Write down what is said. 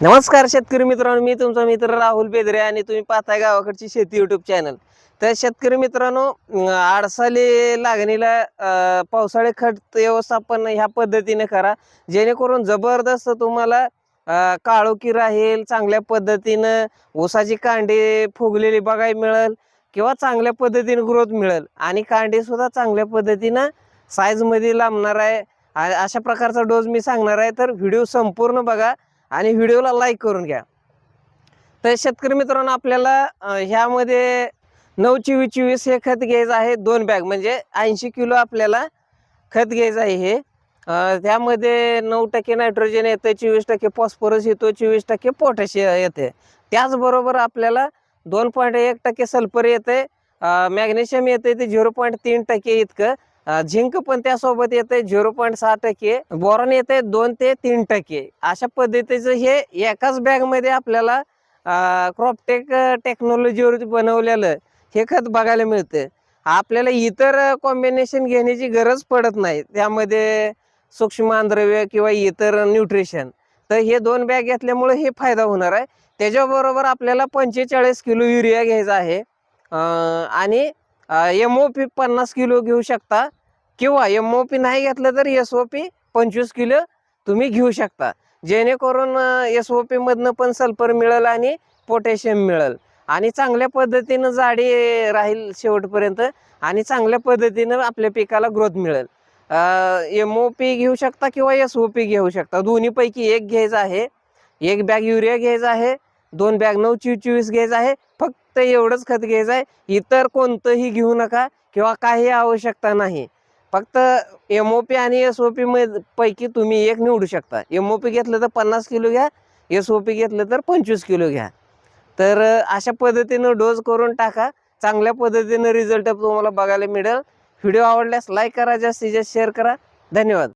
नमस्कार शेतकरी मित्रांनो मी तुमचा मित्र राहुल बेदरे आणि तुम्ही पाहताय गावाकडची शेती युट्यूब चॅनल तर शेतकरी मित्रांनो आडसाली लागणीला पावसाळे पावसाळी खत व्यवस्थापन ह्या पद्धतीने करा. जेणेकरून जबरदस्त तुम्हाला काळोखी राहील चांगल्या पद्धतीनं ऊसाची कांडी फुगलेली बघायला मिळेल किंवा चांगल्या पद्धतीने ग्रोथ मिळेल. आणि कांडीसुद्धा चांगल्या पद्धतीनं साईजमध्ये लांबणार आहे. अशा प्रकारचा डोस मी सांगणार आहे. तर व्हिडिओ संपूर्ण बघा. आणि व्हिडिओला लाईक करून घ्या. तर शेतकरी मित्रांनो आपल्याला ह्यामध्ये नऊ चोवीस चोवीस हे खत घ्यायचं आहे. दोन बॅग म्हणजे ऐंशी किलो आपल्याला खत घ्यायचं आहे हे. त्यामध्ये नऊ टक्के नायट्रोजन येतं चोवीस टक्के फॉस्फरस येतो चोवीस टक्के पोटॅश येते. त्याचबरोबर आपल्याला दोन पॉईंट एक टक्के सल्फर येते मॅग्नेशियम येते ते झिरो पॉईंट तीन टक्के इतकं. झिंक पण त्यासोबत येते झिरो पॉईंट सहा टक्के. बोरॉन येते दोन ते तीन टक्के. अशा पद्धतीचं हे एकाच बॅगमध्ये आपल्याला क्रॉपटेक टेक्नॉलॉजीवर बनवलेलं हे खत बघायला मिळतं आपल्याला इतर कॉम्बिनेशन घेण्याची गरज पडत नाही. त्यामध्ये सूक्ष्म आंद्रव्य किंवा इतर न्यूट्रिशन तर हे दोन बॅग घेतल्यामुळे हे फायदा होणार आहे. त्याच्याबरोबर आपल्याला पंचेचाळीस किलो युरिया घ्यायचा आहे. आणि एम ओ पी पन्नास किलो घेऊ शकता. किंवा एम ओ पी नाही घेतलं तर एस ओ पी पंचवीस किलो तुम्ही घेऊ शकता. जेणेकरून एस ओ पीमधनं पण सल्फर मिळेल आणि पोटॅशियम मिळेल. आणि चांगल्या पद्धतीनं जाडी राहील शेवटपर्यंत आणि चांगल्या पद्धतीनं आपल्या पिकाला ग्रोथ मिळेल. एम ओ पी घेऊ शकता किंवा एस ओ पी घेऊ शकता. दोन्हीपैकी एक घ्यायचं आहे. एक बॅग युरिया घ्यायचा आहे. दोन बॅग नऊ चोवीस चोवीस आहे. फक्त फक्त एवढंच खत घ्यायचं आहे इतर कोणतंही घेऊ नका किंवा काही आवश्यकता नाही. फक्त एम ओ पी आणि एस ओ पी पैकी तुम्ही एक निवडू शकता. एम ओ पी घेतलं तर पन्नास किलो घ्या. एस ओ पी घेतलं तर पंचवीस किलो घ्या. तर अशा पद्धतीनं डोस करून टाका. चांगल्या पद्धतीनं रिझल्ट तुम्हाला बघायला मिळेल. व्हिडिओ आवडल्यास लाईक करा जास्तीत जास्त शेअर करा. धन्यवाद.